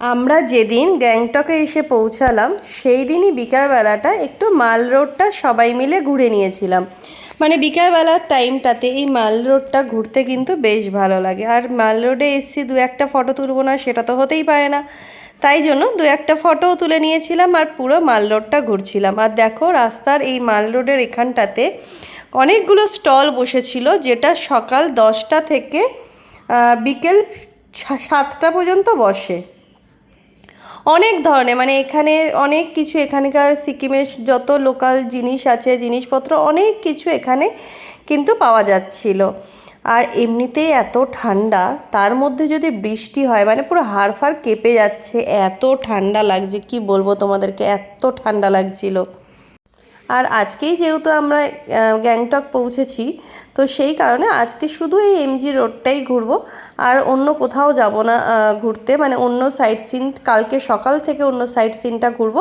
আমরা যেদিন গ্যাংটকে এসে পৌঁছালাম, সেই দিনই বিকালবেলাটা একটু মাল রোডটা সবাই মিলে ঘুরে নিয়েছিলাম। মানে বিকালবেলার টাইমটাতে এই মাল রোডটা ঘুরতে কিন্তু বেশ ভালো লাগে। আর মাল রোডে এসছি দু একটা ফটো তুলবো না, সেটা তো হতেই পারে না। তাই জন্য দু একটা ফটোও তুলে নিয়েছিলাম আর পুরো মাল রোডটা ঘুরছিলাম। আর দেখো, রাস্তার এই মাল রোডের এখানটাতে অনেকগুলো স্টল বসেছিল, যেটা সকাল দশটা থেকে বিকেল সাতটা পর্যন্ত বসে। অনেক ধরনের মানে এখানে অনেক কিছু, এখানকার সিকিমের যত লোকাল জিনিস আছে, জিনিসপত্র, অনেক কিছু এখানে কিন্তু পাওয়া যাচ্ছিল। আর এমনিতেই এত ঠান্ডা, তার মধ্যে যদি বৃষ্টি হয় মানে পুরো হাড়ফাড় কেঁপে যাচ্ছে, এত ঠান্ডা লাগছে, কি বলব তোমাদেরকে, এত ঠান্ডা লাগছিল। আর আজকেই যেহেতু আমরা গ্যাংটক পৌঁছেছি, তো সেই কারণে আজকে শুধু এই এমজি রোডটাই ঘুরবো। আর অন্য কোথাও যাব না ঘুরতে মানে অন্য সাইট সিন কালকে সকাল থেকে অন্য সাইট সিনটা ঘুরবো।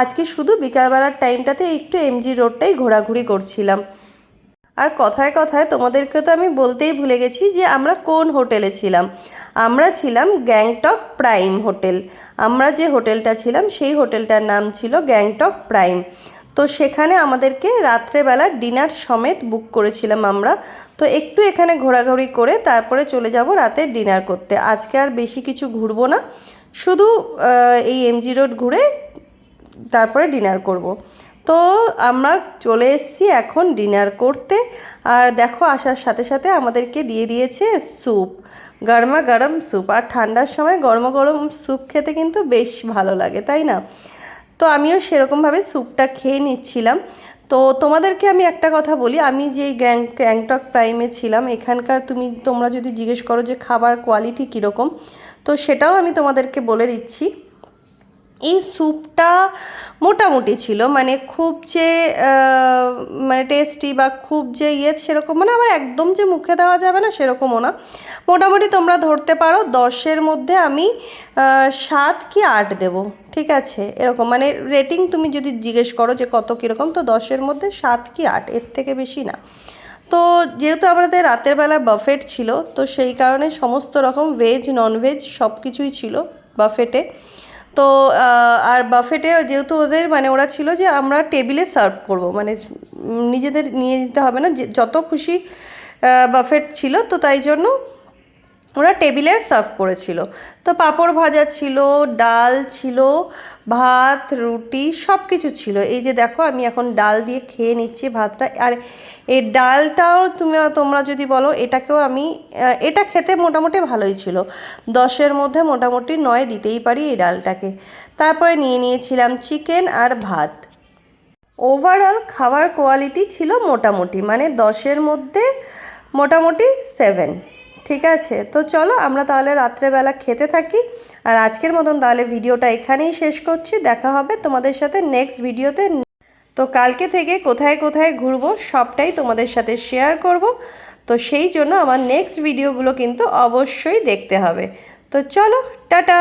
আজকে শুধু বিকালবেলার টাইমটাতে একটু এমজি রোডটাই ঘোরাঘুরি করছিলাম। আর কথায় কথায় তোমাদেরকে তো আমি বলতেই ভুলে গেছি যে আমরা কোন হোটেলে ছিলাম। আমরা ছিলাম গ্যাংটক প্রাইম হোটেল। আমরা যে হোটেলটা ছিলাম, সেই হোটেলটার নাম ছিল গ্যাংটক প্রাইম। তো সেখানে আমাদেরকে রাত্রেবেলা ডিনার সমেত বুক করেছিলাম আমরা। তো একটু এখানে ঘোরাঘুরি করে তারপরে চলে যাব রাতে ডিনার করতে। আজকে আর বেশি কিছু ঘুরবো না। শুধু এই এমজি রোড ঘুরে তারপরে ডিনার করব। তো আমরা চলে এসেছি এখন ডিনার করতে। আর দেখো, আসার সাথে সাথে আমাদেরকে দিয়ে দিয়েছে স্যুপ। গরমা গরম স্যুপ। আর ঠান্ডার সময় গরম গরম স্যুপ খেতে কিন্তু বেশ ভালো লাগে, তাই না? তো আমিও সেরকমভাবে স্যুপটা খেয়ে নিচ্ছিলাম। তো তোমাদেরকে আমি একটা কথা বলি, আমি যে গ্যাং, গ্যাংটক প্রাইমে ছিলাম, এখানকার তুমি, তোমরা যদি জিজ্ঞেস করো যে খাবার কোয়ালিটি কীরকম, তো সেটাও আমি তোমাদেরকে বলে দিচ্ছি। এই স্যুপটা মোটামুটি ছিল মানে খুব যে মানে টেস্টি বা খুব যে ইয়ে সেরকম মানে আবার একদম যে মুখে দেওয়া যাবে না সেরকমও না। মোটামুটি তোমরা ধরতে পারো, দশের মধ্যে আমি সাত কি আট দেবো, ঠিক আছে? এরকম মানে রেটিং তুমি যদি জিজ্ঞেস করো যে কত কীরকম, তো দশের মধ্যে সাত কি আট, এর থেকে বেশি না। তো যেহেতু আমাদের রাতের বেলা বাফেট ছিল, তো সেই কারণে সমস্ত রকম ভেজ ননভেজ সব কিছুই ছিল বাফেটে তো আর বাফেটে যেহেতু ওদের মানে ওরা ছিল যে আমরা টেবিলে সার্ভ করব মানে নিজেদের নিয়ে যেতে হবে না যত খুশি বাফেট ছিল, তো তাই জন্য ওরা টেবিলে সার্ভ করেছিল। তো পাঁপড় ভাজা ছিল, ডাল ছিল, ভাত, রুটি সব কিছু ছিল। এই যে দেখো, আমি এখন ডাল দিয়ে খেয়ে নিচ্ছি ভাতটা। আর এই ডালটাও তুমি, তোমরা যদি বলো, এটাকেও আমি এটা খেতে মোটামুটি ভালোই ছিল। দশের মধ্যে মোটামুটি নয় দিতেই পারি এই ডালটাকে। তারপরে নিয়ে নিয়েছিলাম চিকেন আর ভাত। ওভারঅল খাবার কোয়ালিটি ছিল মোটামুটি মানে দশের মধ্যে মোটামুটি সেভেন ঠিক আছে? তো চলো আমরা তাহলে রাত্রেবেলা খেতে থাকি। আর আজকের মতন তাহলে ভিডিওটা এখানেই শেষ করছি। দেখা হবে তোমাদের সাথে নেক্সট ভিডিওতে। তো কালকে থেকে কোথায় কোথায় ঘুরবো সবটাই তোমাদের সাথে শেয়ার করব। তো সেই জন্য আমার নেক্সট ভিডিওগুলো কিন্তু অবশ্যই দেখতে হবে। তো চলো, টাটা!